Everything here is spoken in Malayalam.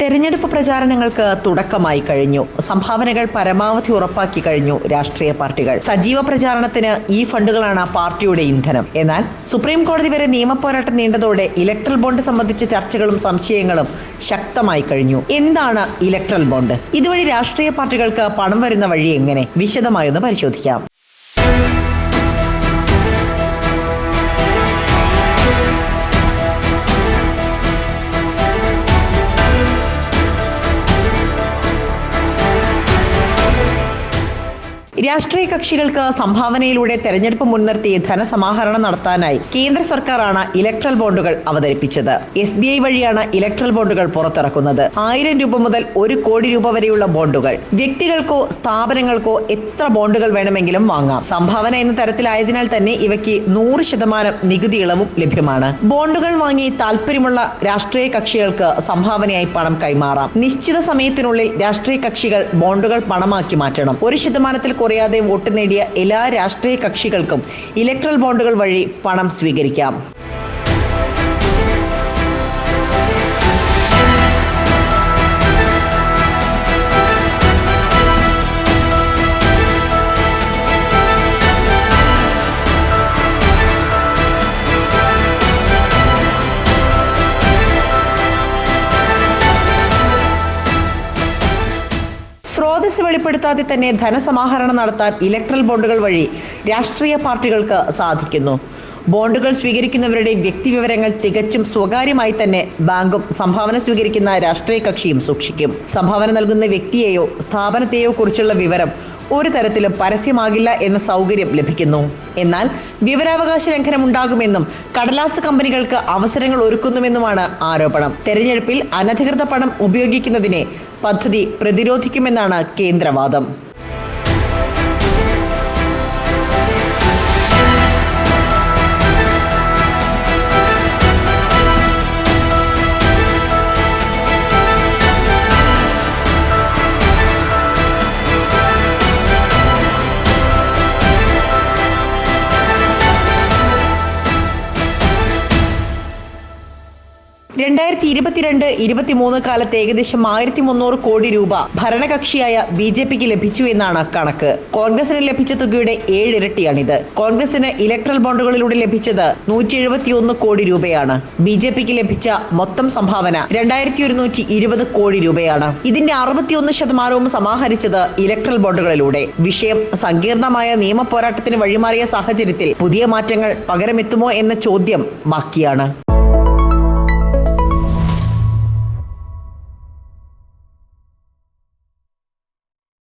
തെരഞ്ഞെടുപ്പ് പ്രചാരണങ്ങൾക്ക് തുടക്കമായി കഴിഞ്ഞു. സംഭാവനകൾ പരമാവധി ഉറപ്പാക്കി കഴിഞ്ഞു രാഷ്ട്രീയ പാർട്ടികൾ. സജീവ പ്രചാരണത്തിന് ഈ ഫണ്ടുകളാണ് പാർട്ടിയുടെ ഇന്ധനം. എന്നാൽ സുപ്രീം കോടതി വരെ നിയമപോരാട്ടം നീണ്ടതോടെ ഇലക്ട്രൽ ബോണ്ട് സംബന്ധിച്ച ചർച്ചകളും സംശയങ്ങളും ശക്തമായി കഴിഞ്ഞു. എന്താണ് ഇലക്ട്രൽ ബോണ്ട്? ഇതുവഴി രാഷ്ട്രീയ പാർട്ടികൾക്ക് പണം വരുന്ന വഴി എങ്ങനെ? വിശദമായൊന്ന് പരിശോധിക്കാം. രാഷ്ട്രീയ കക്ഷികൾക്ക് സംഭാവനയിലൂടെ തെരഞ്ഞെടുപ്പ് മുൻനിർത്തി ധനസമാഹരണം നടത്താനായി കേന്ദ്ര സർക്കാരാണ് ഇലക്ട്രൽ ബോണ്ടുകൾ അവതരിപ്പിച്ചത്. എസ് ബി ഐ വഴിയാണ് ഇലക്ട്രൽ ബോണ്ടുകൾ പുറത്തിറക്കുന്നത്. ആയിരം രൂപ മുതൽ ഒരു കോടി രൂപ വരെയുള്ള ബോണ്ടുകൾ. വ്യക്തികൾക്കോ സ്ഥാപനങ്ങൾക്കോ എത്ര ബോണ്ടുകൾ വേണമെങ്കിലും വാങ്ങാം. സംഭാവന എന്ന തരത്തിലായതിനാൽ തന്നെ ഇവയ്ക്ക് നൂറ് ശതമാനം നികുതി ഇളവും ലഭ്യമാണ്. ബോണ്ടുകൾ വാങ്ങി താല്പര്യമുള്ള രാഷ്ട്രീയ കക്ഷികൾക്ക് സംഭാവനയായി പണം കൈമാറാം. നിശ്ചിത സമയത്തിനുള്ളിൽ രാഷ്ട്രീയ കക്ഷികൾ ബോണ്ടുകൾ പണമാക്കി മാറ്റണം. ഒരു ശതമാനത്തിൽ കുറയാതെ വോട്ട് നേടിയ എല്ലാ രാഷ്ട്രീയ കക്ഷികൾക്കും ഇലക്ട്രൽ ബോണ്ടുകൾ വഴി പണം സ്വീകരിക്കാം. സ്രോതസ് വെളിപ്പെടുത്താതെ തന്നെ ധനസമാഹരണം നടത്താൻ ഇലക്ട്രൽ ബോണ്ടുകൾ വഴി രാഷ്ട്രീയ പാർട്ടികൾക്ക് സാധിക്കുന്നു. ബോണ്ടുകൾ സ്വീകരിക്കുന്നവരുടെ വ്യക്തിവിവരങ്ങൾ തികച്ചും സ്വകാര്യമായി തന്നെ ബാങ്കും സംഭാവന സ്വീകരിക്കുന്ന രാഷ്ട്രീയ കക്ഷിയും സൂക്ഷിക്കും. സംഭാവന നൽകുന്ന വ്യക്തിയെയോ സ്ഥാപനത്തെയോ കുറിച്ചുള്ള വിവരം ഒരു തരത്തിലും പരസ്യമാകില്ല എന്ന സൗകര്യം ലഭിക്കുന്നു. എന്നാൽ വിവരാവകാശ ലംഘനം ഉണ്ടാകുമെന്നും കടലാസ് കമ്പനികൾക്ക് അവസരങ്ങൾ ഒരുക്കുന്നുവെന്നുമാണ് ആരോപണം. തെരഞ്ഞെടുപ്പിൽ അനധികൃത പണം ഉപയോഗിക്കുന്നതിനെ പദ്ധതി പ്രതിരോധിക്കുമെന്നാണ് കേന്ദ്രവാദം. രണ്ടായിരത്തി ഇരുപത്തിരണ്ട് ഇരുപത്തിമൂന്ന് കാലത്ത് ഏകദേശം ആയിരത്തി മുന്നൂറ് കോടി രൂപ ഭരണകക്ഷിയായ ബി ജെ പിക്ക് ലഭിച്ചു എന്നാണ് കണക്ക്. കോൺഗ്രസിന് ലഭിച്ച തുകയുടെ ഏഴിരട്ടിയാണിത്. കോൺഗ്രസിന് ഇലക്ട്രൽ ബോണ്ടുകളിലൂടെ ലഭിച്ചത് നൂറ്റി എഴുപത്തിയൊന്ന് കോടി രൂപയാണ്. ബി ജെ പിക്ക് ലഭിച്ച മൊത്തം സംഭാവന രണ്ടായിരത്തി ഒരുന്നൂറ്റി ഇരുപത് കോടി രൂപയാണ്. ഇതിന്റെ അറുപത്തിയൊന്ന് ശതമാനവും സമാഹരിച്ചത് ഇലക്ട്രൽ ബോണ്ടുകളിലൂടെ. വിഷയം സങ്കീർണമായ നിയമ പോരാട്ടത്തിന് വഴിമാറിയ സാഹചര്യത്തിൽ പുതിയ മാറ്റങ്ങൾ പകരമെത്തുമോ എന്ന ചോദ്യം ബാക്കിയാണ്.